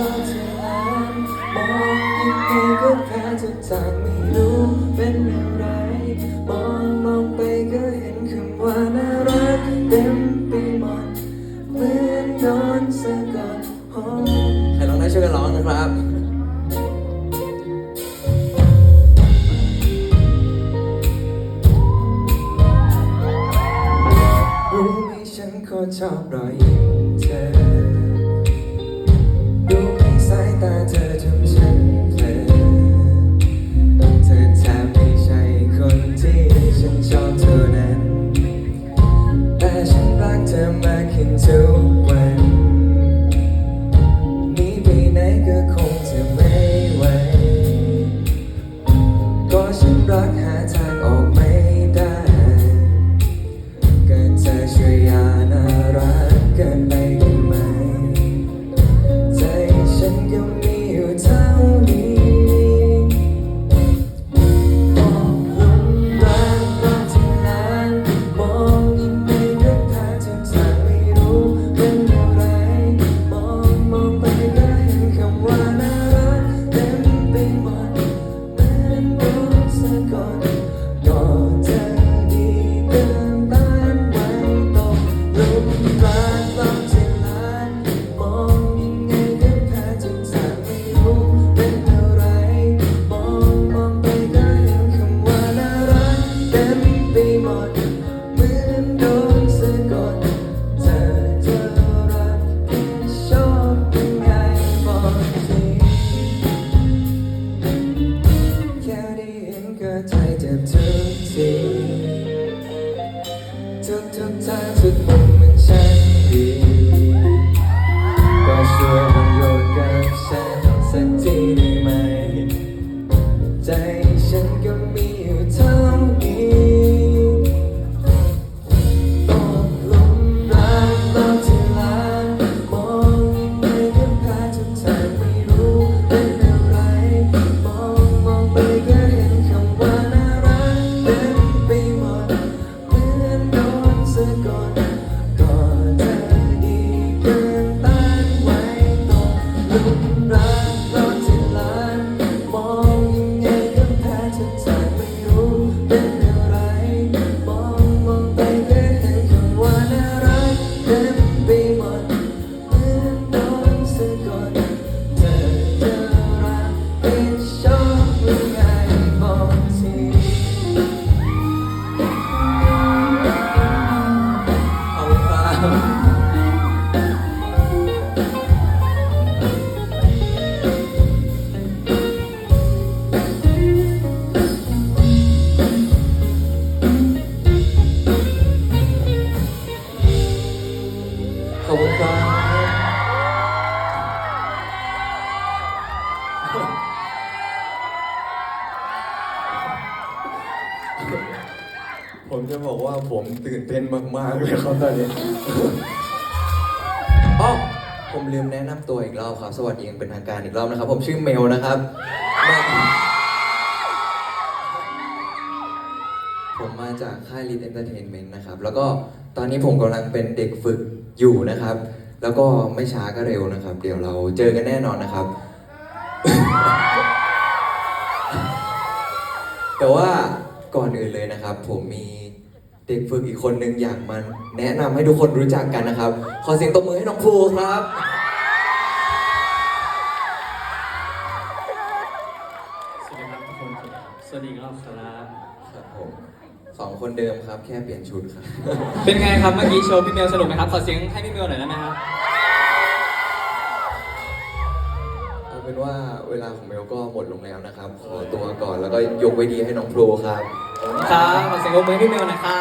ลอจะอ่านบอกยังไงก็แค่จะจากไม่รู้เป็นอะไร มองมองไปก็เห็นคำว่าน่ารักเต็มไปหมดเหมือนนอนสะกดหอมใครร้องได้ช่วยกันร้องนะครับรู้ไหมฉันก็ชอบรอยยิ้ม ใจเจ็บทุก ขอบคุณครับผมจะบอกว่าผมตื่นเต้นมาก ๆ เลยครับตอนนี้อ๋อผมลืมแนะนำตัวอีกรอบครับ สวัสดีอย่างเป็นทางการอีกรอบนะครับ ผมชื่อเมลนะครับ ผมมาจากค่ายลิ t เอนเตอร์เทนเมนต์นะครับ แล้วก็ตอนนี้ผมกำลังเป็นเด็กฝึกอยู่นะครับ แล้วก็ไม่ช้าก็เร็วนะครับ เดี๋ยวเราเจอกันแน่นอนนะครับ แต่ว่าก่อนอื่นเลยนะครับ ผมมีเด็กฝึกอีกคนนึงอยากมาแนะนำให้ทุกคนรู้จักกันนะครับ ขอเสียงตบมือให้น้องภูครับสวัสดีครับทุกคนสวัสดีครับครับครับผม สองคนเดิมครับ แค่เปลี่ยนชุดครับ เป็นไงครับเมื่อกี้โชว์พี่เมลสนุกไหมครับขอเสียงให้พี่เมลหน่อยได้ไหมครับเอาเป็นว่าเวลาของเมลก็หมดลงแล้วนะครับ ขอตัวก่อนแล้วก็ยกไว้ดีให้น้องพลูครับ ครับขอเสียงปรบมือให้พี่เมลหน่อยครับ